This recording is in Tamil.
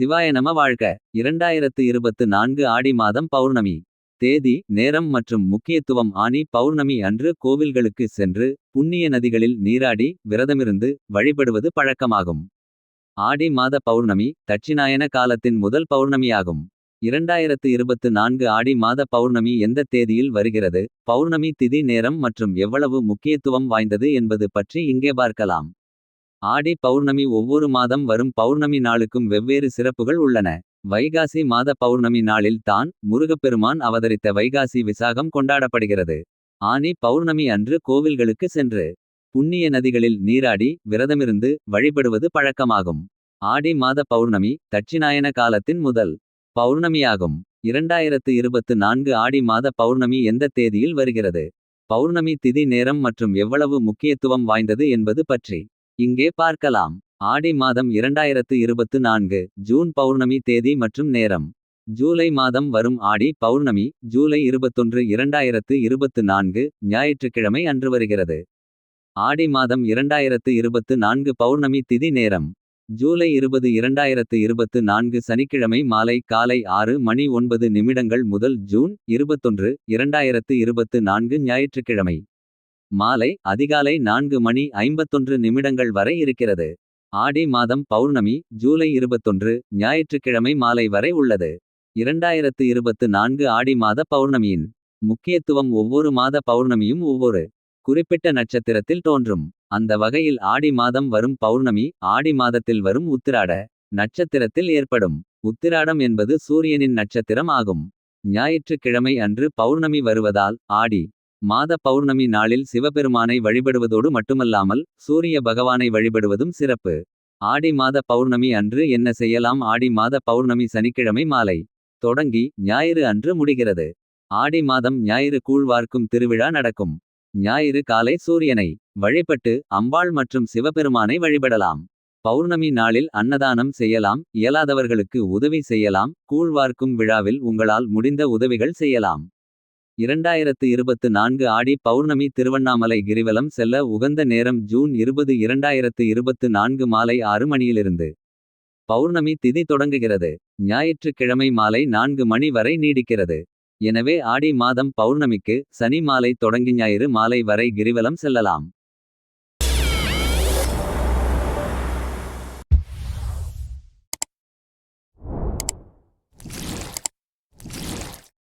சிவாய நம வாழ்க இரண்டாயிரத்து இருபத்து நான்கு ஆடி மாதம் பௌர்ணமி. தேதி நேரம் மற்றும் முக்கியத்துவம் ஆனி பௌர்ணமி அன்று கோவில்களுக்கு சென்று. புண்ணிய நதிகளில் நீராடி விரதமிருந்து வழிபடுவது பழக்கமாகும். ஆடி மாத பௌர்ணமி தட்சிணாயன காலத்தின் முதல் பௌர்ணமியாகும். இரண்டாயிரத்து இருபத்து நான்கு ஆடி மாத பௌர்ணமி எந்த தேதியில் வருகிறது. பௌர்ணமி திதி நேரம் மற்றும் எவ்வளவு முக்கியத்துவம் வாய்ந்தது என்பது பற்றி இங்கே பார்க்கலாம். ஆடி பௌர்ணமி ஒவ்வொரு மாதம் வரும் பௌர்ணமி நாளுக்கும் வெவ்வேறு சிறப்புகள் உள்ளன. வைகாசி மாத பௌர்ணமி நாளில் தான் முருகப்பெருமான் அவதரித்த வைகாசி விசாகம் கொண்டாடப்படுகிறது. ஆனி பௌர்ணமி அன்று கோவில்களுக்கு சென்று. புண்ணிய நதிகளில் நீராடி விரதமிருந்து வழிபடுவது பழக்கமாகும். ஆடி மாத பௌர்ணமி தட்சிணாயன காலத்தின் முதல் பௌர்ணமியாகும். இரண்டாயிரத்து இருபத்து நான்கு ஆடி மாத பௌர்ணமி எந்த தேதியில் வருகிறது. பௌர்ணமி திதி நேரம் மற்றும் எவ்வளவு முக்கியத்துவம் வாய்ந்தது என்பது பற்றி. இங்கே பார்க்கலாம் ஆடி மாதம் இரண்டாயிரத்து இருபத்து நான்கு ஜூன் பௌர்ணமி தேதி மற்றும் நேரம். ஜூலை மாதம் வரும் ஆடி பௌர்ணமி ஜூலை இருபத்தொன்று இரண்டாயிரத்து இருபத்து நான்கு ஞாயிற்றுக்கிழமை அன்று வருகிறது. ஆடி மாதம் இரண்டாயிரத்து இருபத்து நான்கு பௌர்ணமி திதி நேரம். ஜூலை இருபது இரண்டாயிரத்து இருபத்து நான்கு சனிக்கிழமை மாலை காலை ஆறு மணி ஒன்பது நிமிடங்கள் முதல் ஜூன் இருபத்தொன்று இரண்டாயிரத்து இருபத்து நான்கு ஞாயிற்றுக்கிழமை. மாலை அதிகாலை நான்கு மணி ஐம்பத்தொன்று நிமிடங்கள் வரை இருக்கிறது. ஆடி மாதம் பௌர்ணமி ஜூலை இருபத்தொன்று ஞாயிற்றுக்கிழமை மாலை வரை உள்ளது. இரண்டாயிரத்து இருபத்து நான்கு ஆடி மாத பௌர்ணமியின். முக்கியத்துவம் ஒவ்வொரு மாத பௌர்ணமியும் ஒவ்வொரு. குறிப்பிட்ட நட்சத்திரத்தில் தோன்றும். அந்த வகையில் ஆடி மாதம் வரும் பௌர்ணமி ஆடி மாதத்தில் வரும் உத்திராட. நட்சத்திரத்தில் ஏற்படும் உத்திராடம் என்பது சூரியனின் நட்சத்திரம் ஆகும். ஞாயிற்றுக்கிழமை அன்று பௌர்ணமி வருவதால் ஆடி. மாத பௌர்ணமி நாளில் சிவபெருமானை வழிபடுவதோடு மட்டுமல்லாமல். சூரிய பகவானை வழிபடுவதும் சிறப்பு. ஆடி மாத பௌர்ணமி அன்று என்ன செய்யலாம் ஆடி மாத பௌர்ணமி சனிக்கிழமை மாலை. தொடங்கி ஞாயிறு அன்று முடிகிறது. ஆடி மாதம் ஞாயிறு கூழ்வார்க்கும் திருவிழா நடக்கும். ஞாயிறு காலை சூரியனை வழிபட்டு அம்பாள் மற்றும் சிவபெருமானை வழிபடலாம். பௌர்ணமி நாளில் அன்னதானம் செய்யலாம் இயலாதவர்களுக்கு உதவி செய்யலாம். கூழ்வார்க்கும் விழாவில் உங்களால் முடிந்த உதவிகள் செய்யலாம். இரண்டாயிரத்து இருபத்து நான்கு ஆடி பௌர்ணமி திருவண்ணாமலை கிரிவலம் செல்ல உகந்த நேரம் ஜூன் இருபது இரண்டாயிரத்து இருபத்து நான்கு மாலை ஆறு மணியிலிருந்து. பௌர்ணமி திதி தொடங்குகிறது. ஞாயிற்றுக்கிழமை மாலை நான்கு மணி வரை நீடிக்கிறது. எனவே ஆடி மாதம் பௌர்ணமிக்கு சனி மாலை தொடங்கி ஞாயிறு மாலை வரை கிரிவலம் செல்லலாம்.